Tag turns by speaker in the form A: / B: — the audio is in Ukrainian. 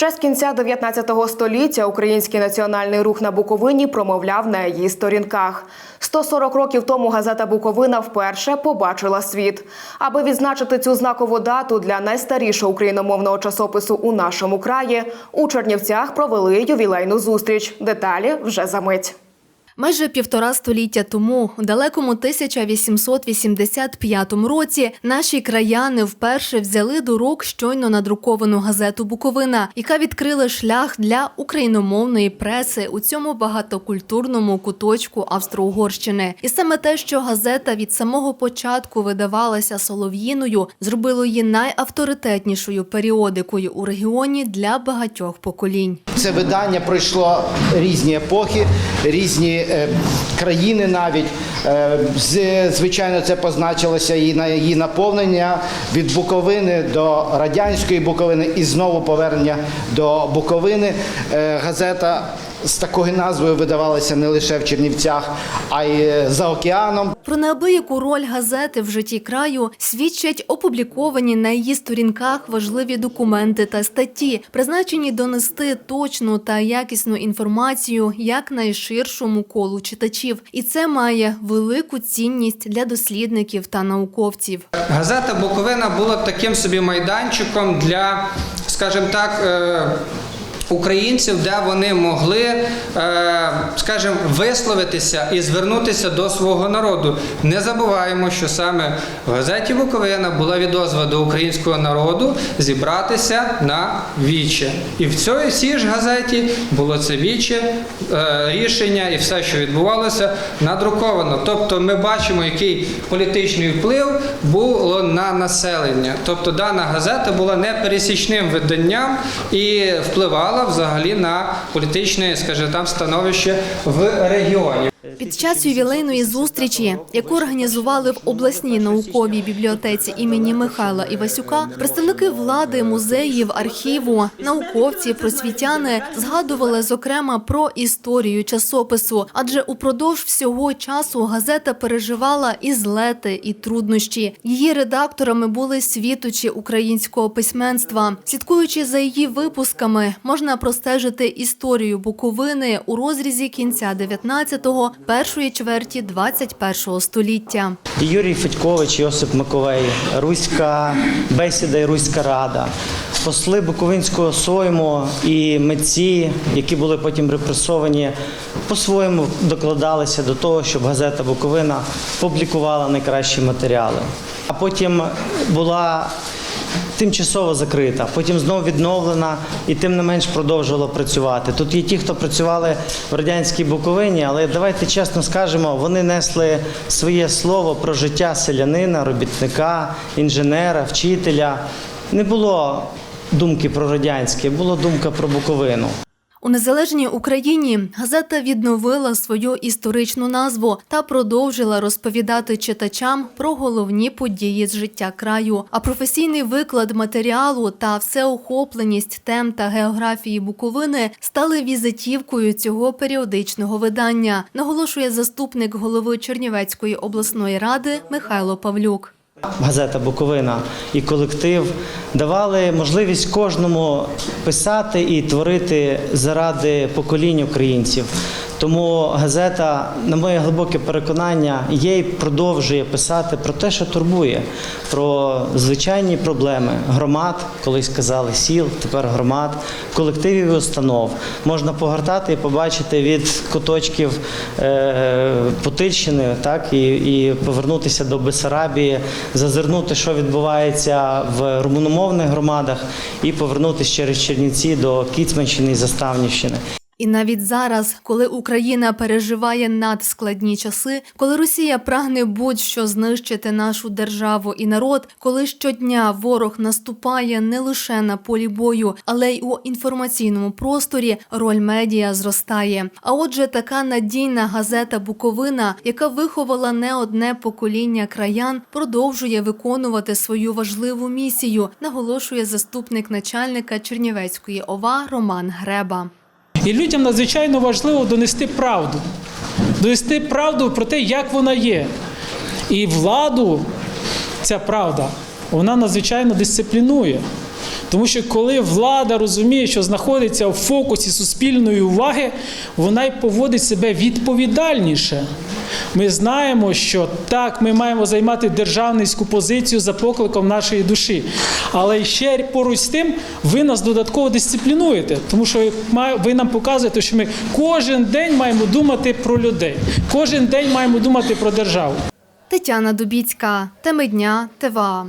A: Ще з кінця 19 століття український національний рух на Буковині промовляв на її сторінках. 140 років тому газета Буковина вперше побачила світ. Аби відзначити цю знакову дату для найстарішого україномовного часопису у нашому краї, у Чернівцях провели ювілейну зустріч. Деталі вже за мить.
B: Майже півтора століття тому, у далекому 1885 році, наші краяни вперше взяли до рук щойно надруковану газету Буковина, яка відкрила шлях для україномовної преси у цьому багатокультурному куточку Австро-Угорщини. І саме те, що газета від самого початку видавалася солов'їною, зробило її найавторитетнішою періодикою у регіоні для багатьох поколінь.
C: Це видання пройшло різні епохи, різні е, країни навіть. Е, звичайно, це позначилося і на її наповнення від Буковини до радянської Буковини і знову повернення до Буковини. Е, газета з такою назвою видавалася не лише в Чернівцях, а й е, за океаном.
B: Про неабияку роль газети в житті краю свідчать опубліковані на її сторінках важливі документи та статті, призначені донести точну та якісну інформацію як найширшому колу читачів. І це має велику цінність для дослідників та науковців.
D: Газета Буковина була таким собі майданчиком для, скажімо так, е, українців, де вони могли, е, скажімо, висловитися і звернутися до свого народу. Не забуваємо, що саме в газеті Буковина була відозва до українського народу зібратися на віче. І в цій цій ж газеті було це віче, е, рішення і все, що відбувалося, надруковано. Тобто ми бачимо, який політичний вплив було на населення. Тобто дана газета була непересічним виданням і впливала взагалі на політичне, скажімо, там становище в регіоні.
B: Під час ювілейної зустрічі, яку організували в обласній науковій бібліотеці імені Михайла Івасюка, представники влади, музеїв, архіву, науковці, просвітяни згадували зокрема про історію часопису, адже упродовж всього часу газета переживала і злети, і труднощі. Її редакторами були світочі українського письменства. Слідкуючи за її випусками, можна простежити історію Буковини у розрізі кінця 19-го, першої чверті 21-го століття.
E: Юрій Федькович, Йосип Маковей, Руська бесіда і Руська рада, посли Буковинського сойму і митці, які були потім репресовані, по-своєму докладалися до того, щоб газета Буковина публікувала найкращі матеріали. А потім була тимчасово закрита, потім знову відновлена і тим не менш продовжувала працювати. Тут є ті, хто працювали в радянській Буковині, але давайте чесно скажемо, вони несли своє слово про життя селянина, робітника, інженера, вчителя. Не було думки про радянське, була думка про Буковину.
B: У незалежній Україні газета відновила свою історичну назву та продовжила розповідати читачам про головні події з життя краю. А професійний виклад матеріалу та всеохопленість тем та географії Буковини стали візитівкою цього періодичного видання, наголошує заступник голови Чернівецької обласної ради Михайло Павлюк.
E: Газета Буковина і колектив давали можливість кожному писати і творити заради поколінь українців. Тому газета, на моє глибоке переконання, є продовжує писати про те, що турбує, про звичайні проблеми громад, колись казали сіл, тепер громад, колективів і установ. Можна погортати і побачити від куточків е, Путильщини, так і, і повернутися до Бесарабії, зазирнути, що відбувається в румуномовних громадах, і повернутися через Чернівці до Кіцманщини і Заставнівщини.
B: І навіть зараз, коли Україна переживає надскладні часи, коли Росія прагне будь-що знищити нашу державу і народ, коли щодня ворог наступає не лише на полі бою, але й у інформаційному просторі, роль медіа зростає. А отже, така надійна газета Буковина, яка виховала не одне покоління краян, продовжує виконувати свою важливу місію, наголошує заступник начальника Чернівецької ОВА Роман Греба.
F: І людям надзвичайно важливо донести правду, донести правду про те, як вона є. І владу ця правда, вона надзвичайно дисциплінує. Тому що коли влада розуміє, що знаходиться в фокусі суспільної уваги, вона й поводить себе відповідальніше. Ми знаємо, що так, ми маємо займати державницьку позицію за покликом нашої душі. Але ще поруч з тим, ви нас додатково дисциплінуєте, тому що ви нам показуєте, що ми кожен день маємо думати про людей, кожен день маємо думати про державу.
B: Тетяна Дубіцька, теми дня, ТВА.